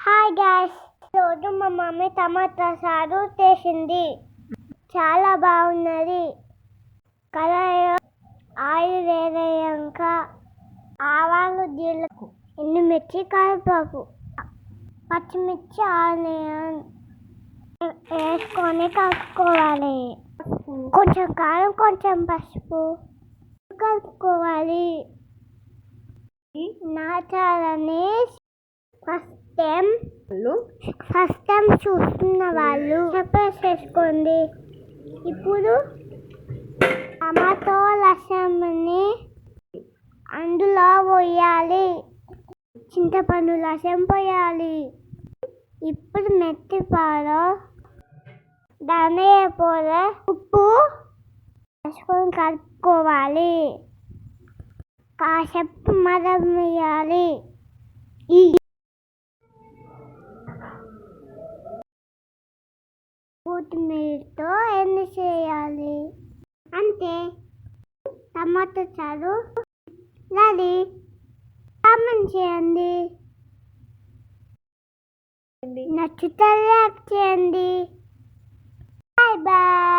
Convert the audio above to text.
Hi gas రోజు మా mummy టమాటా sir చేసింది. చాలా బాగున్నది. కడాయిలో ఆయిల్ వేరేయాక ఆవాలు జీలకు ఎండుమిర్చి కరివేపాకు పచ్చిమిర్చి ఆనియన్ వేసుకొని కలుపుకోవాలి. కొంచెం కారం కొంచెం పసుపు కలుపుకోవాలి. నాచాలని ఫస్ట్ టైం ఫస్ట్ టైం చూస్తున్న వాళ్ళు. చెప్పేసేసుకోండి చేసుకోండి. ఇప్పుడు టమాటో లసంని అందులో పోయాలి. చింతపండు లసం పోయాలి. ఇప్పుడు మెత్తిపాలు ధనియా పొడి ఉప్పు వేసుకొని కలుపుకోవాలి. కాసేపు మదం వేయాలి. టమాటా చారు. రెడీ కామెంట్ చేయండి. నచ్చితే లైక్ చేయండి. Bye bye.